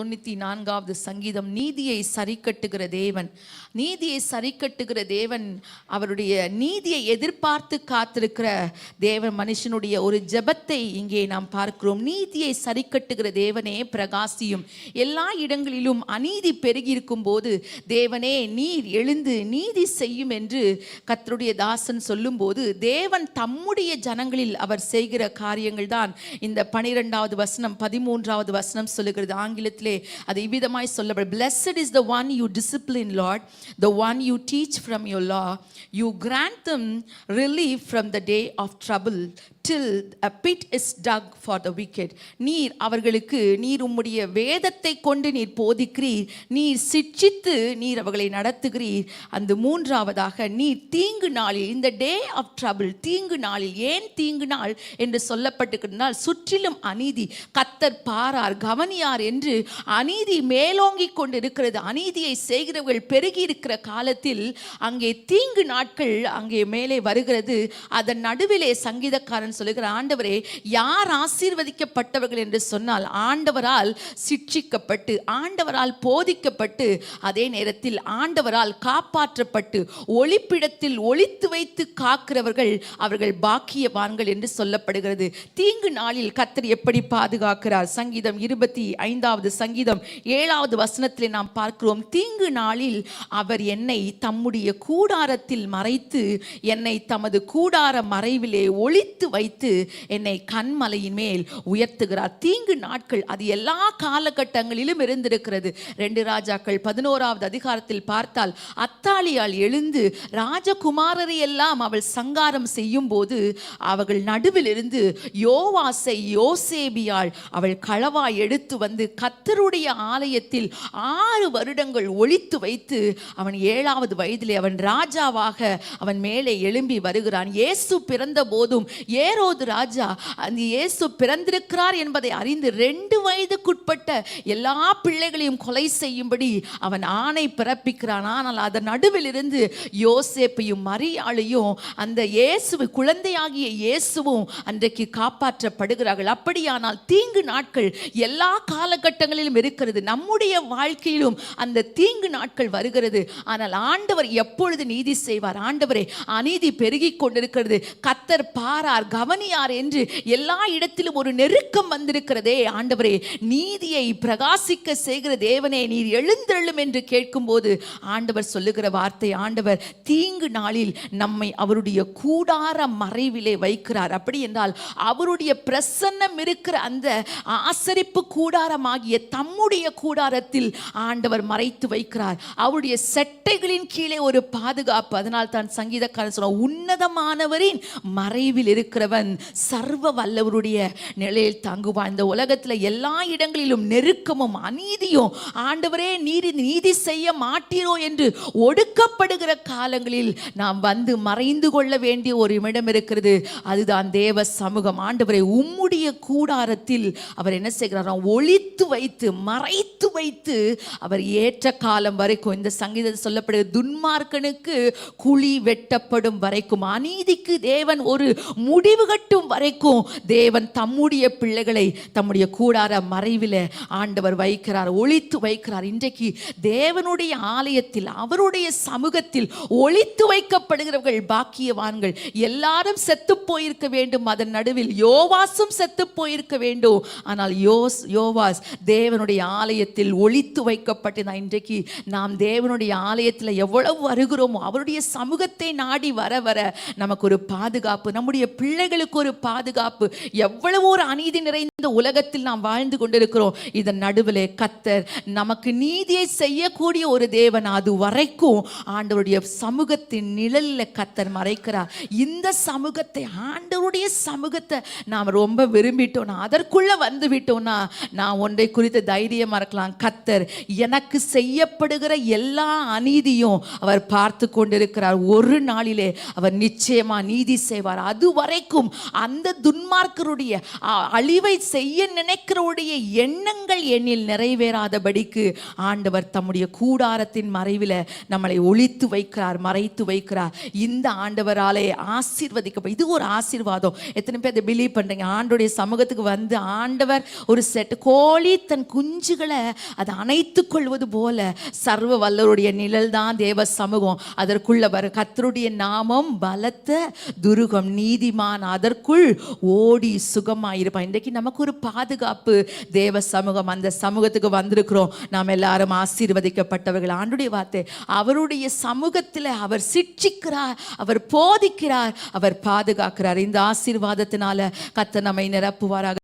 தொண்ணூற்றி நான்காவது சங்கீதம் நீதியை சரிக்கட்டுகிற தேவன். நீதியை சரிக்கட்டுகிற தேவன் அவருடைய நீதியை எதிர்பார்த்து காத்திருக்கிற தேவன். மனுஷனுடைய ஒரு ஜபத்தை இங்கே நாம் பார்க்கிறோம். நீதியை சரிக்கட்டுகிற தேவனே பிரகாசியும். எல்லா இடங்களிலும் அநீதி பெருகியிருக்கும் போது தேவனே நீர் எழுந்து நீதி செய்யும் என்று கத்தருடைய தாசன் சொல்லும்போது தேவன் தம்முடைய ஜனங்களில் அவர் செய்கிற காரியங்கள் தான் இந்த பனிரெண்டாவது வசனம் பதிமூன்றாவது வசனம் சொல்லுகிறது. ஆங்கிலத்திலே அது இவ்விதமாய் சொல்லப்படும் blessed is the one you discipline Lord the one you teach from your law you grant them relief from the day of trouble till a pit is dug for the wicked நீர் அவர்களுக்கு நீர் உம்முடைய வேதத்தை கொண்டு நீர் போதிக்கிறீர். நீர் சிட்சித்து நீர் அவர்களை நடத்துகிறீர். அந்த மூன்றாவதாக நீர் தீங்கு நாளில் இந்த டே ஆஃப் ட்ரபிள் தீங்கு நாளில் ஏன் தீங்கு நாள் என்று சொல்லப்பட்டிருந்தால் சுற்றிலும் அநீதி. கத்தர் பாரார் கவனியார் என்று அநீதி மேலோங்கி கொண்டிருக்கிறது அநீதியை செய்கிறவர்கள் பெருகி இருக்கிற காலத்தில் அங்கே தீங்கு நாட்கள் அங்கே மேலே வருகிறது. அதன் நடுவிலே சங்கீதக்காரன் சொல்லுகிற ஆண்டவரே யார் ஆசீர்வதிக்கப்பட்டவர்கள் என்று சொன்னால் ஆண்டவரால் சிட்சிக்கப்பட்டு ஆண்டவரால் போதிக்கப்பட்டு அதே நேரத்தில் ஆண்டவரால் காப்பாற்றப்பட்டு ஒளிப்பிடத்தில் ஒழித்து வைத்து காக்கிறவர்கள் அவர்கள் பாக்கியவான்கள் என்று சொல்லப்படுகிறது. தீங்கு நாளில் கத்தர் எப்படி பாதுகாக்கிறார்? சங்கீதம் இருபத்தி ஐந்தாவது சங்கீதம் ஏழாவது வசனத்திலே நாம் பார்க்கிறோம் தீங்கு நாளில் அவர் என்னை தம்முடைய கூடாரத்தில் மறைத்து என்னை தமது கூடார மறைவிலே ஒழித்து வைத்து என்னை கண்மலையின் மேல் உயர்த்துகிறார். தீங்கு நாட்கள் அது எல்லா காலகட்டங்களிலும் இருந்திருக்கிறது. ரெண்டு ராஜாக்கள் பதினோராவது அதிகாரத்தில் பார்த்தால் அத்தாலியால் எழுந்து ராஜகுமாரரை எல்லாம் அவள் சங்காரம் செய்யும் போது அவர்கள் நடுவில் இருந்து யோவாசை யோசேபியால் அவள் களவாய் எடுத்து வந்து கர்த்தருடைய ஆலயத்தில் ஆறு வருடங்கள் ஒழித்து வைத்து அவன் ஏழாவது வயதிலே அவன் ராஜாவாக அவன் மேலே எழும்பி வருகிறான். இயேசு பிறந்த போதும் ஏரோது ராஜா அந்த இயேசு பிறந்திருக்கிறார் என்பதை அறிந்து ரெண்டு வயதுக்குட்பட்ட எல்லா பிள்ளைகளையும் கொலை செய்யும்படி அவன் ஆணை பிறப்பிக்கிறான். ஆனால் அதன் நடுவில் இருந்து யோசேப்பையும் மரியாளையும் அந்த இயேசு குழந்தையாகிய இயேசுவும் அன்றைக்கு காப்பாற்றப்படுகிறார்கள். அப்படியானால் தீங்கு நாட்கள் எல்லா காலகட்டங்களிலும் இருக்கிறது. நம்முடைய வாழ்க்கையிலும் அந்த தீங்கு நாட்கள் வருகிறது. ஆனால் ஆண்டவர் எப்பொழுது நீதி செய்வார்? ஆண்டவரே அநீதி பெருகிக் கொண்டிருக்கிறது. கத்தர் பாரார் கவனியார் என்று எல்லா இடத்திலும் ஒரு நெருக்கம் வந்திருக்கிறதே. ஆண்டவரே நீதியை பிரகாசிக்க செய்கிற தேவனே நீர் எழுந்தெழும் என்று கேட்கும்போது ஆண்டவர் சொல்லுகிற வார்த்தை ஆண்டவர் தீங்கு நாளில் நம்மை அவருடைய கூடார மறைவிலே வைக்கிறார். அப்படி என்றால் அவருடைய பிரசன்னம் இருக்கிற அந்த ஆசரிப்பு கூடாரமாகிய தம்முடைய கூடாரத்தில் ஆண்டவர் மறைத்து வைக்கிறார். அவருடைய செட்டைகளின் கீழே ஒரு பாதுகாப்பு. அதனால் தான் சங்கீதக்காரன் சொல்ல உன்னதமானவரின் மறைவில் இருக்கிறவன் சர்வ வல்லவருடைய நிலையில் தங்குவான். இந்த உலகத்தில் எல்லா இடங்களிலும் நெருக்கமும் அநீதியும் ஆண்டவரே நீதி நீதி செய்ய மாட்டீரோ என்று ஒடுக்கப்படுகிற காலங்களில் நாம் வந்து மறைந்து கொள்ள வேண்டிய ஒரு இடம் இருக்கிறது. அதுதான் தேவ சமூகம். ஆண்டவரை உம்முடைய கூடாரத்தில் அவர் என்ன செய்கிறாராம் ஒழித்து வைத்து மறைத்து வைத்து அவர் ஏற்ற காலம் வரைக்கும் இந்த சங்கீதத்தில் சொல்லப்படுகிற துன்மார்க்கனுக்கு குழி வெட்டப்படும் வரைக்கும் அநீதிக்கு தேவன் ஒரு முடிவு கட்டும் வரைக்கும் தேவன் தம்முடைய பிள்ளைகளை தம்முடைய கூடார மறைவில் ஆண்டவர் வைக்கிறார் ஒழித்து வைக்கிறார். இன்றைக்கு தேவனுடைய ஆலயத்தில் அவருடைய சமூகத்தில் ஒழித்து வைக்கப்படுகிறவர்கள் பாக்கியவான்கள். எல்லாரும் செத்து போயிருக்க வேண்டும். அதன் நடுவில் யோவாசும் செத்து போயிருக்க வேண்டும். ஆனால் யோஸ் யோவாஸ் தேவனுடைய ஆலயத்தில் ஒழித்து வைக்கப்பட்டு நான் இன்றைக்கு நாம் தேவனுடைய ஆலயத்தில் எவ்வளவு வருகிறோமோ அவருடைய சமூகத்தை நாடி வர வர நமக்கு ஒரு பாதுகாப்பு நம்முடைய பிள்ளைகளுக்கு ஒரு பாதுகாப்பு எவ்வளவு ஒரு அநீதி நிறைந்த உலகத்தில் நாம் வாழ்ந்து கொண்டிருக்கிறோம். இதன் நடுவில் கத்தர் நமக்கு நீதியை செய்யக்கூடிய ஒரு தேவன் அது வரைக்கும் ஆண்டவருடைய சமூகத்தின் நிழலில் கத்தர் மறைக்கிறார். இந்த சமூகத்தை ஆண்டவருடைய சமூகத்தை நாம் ரொம்ப விரும்பிட்டோம்னா அதற்குள்ள வந்து விட்டோம்னா நான் ஒன்றை குறித்து தைரியமா இருக்கலாம். கத்தர் எனக்கு செய்யப்படுகிற எல்லா அநீதியும் அவர் பார்த்து கொண்டிருக்கிறார். ஒரு நாளிலே அவர் நிச்சயமாக நீதி செய்வார். அது வரைக்கும் அந்த துன்மார்க்கருடைய அழிவை செய்ய நினைக்கிறவருடைய எண்ணங்கள் எண்ணில் நிறைவேறாதபடிக்கு ஆண்டவர் தம்முடைய கூடாரத்தின் மறைவில் நம்மளை ஒழித்து வைக்கிறார் மறைத்து வைக்கிறார். இந்த ஆண்டவராலே ஆசீர்வதிக்க இது ஒரு ஆசீர்வாதம். எத்தனை பேர் அதை பிலீவ் பண்ணுறீங்க ஆண்டுடைய சமூகத்துக்கு வந்து ஆண்டவர் ஒரு செட் கோழி தன் குஞ்சுகளை அதை அணைத்து கொள்வது போல சர்வ வல்லருடைய நிழல் தான் தேவ சமூகம். அதற்குள்ள வர கத்தருடைய நாமம் பலத்த துருகம் நீதிமான் அதற்குள் ஓடி சுகமாயிருப்பான். இன்றைக்கு நமக்கு ஒரு பாதுகாப்பு தேவ சமூகம் அந்த சமூகத்துக்கு வந்திருக்கிறோம். நாம் எல்லாரும் ஆசீர்வதிக்கப்பட்டவர்கள். ஆண்டுடைய வார்த்தை அவருடைய சமூகத்தில் அவர் சிட்சிக்கிறார் அவர் போதிக்கிறார் அவர் பாதுகாக்கிறார். இந்த ஆசீர்வாதத்தினால கத்த நம்மை நிரப்புவாராக.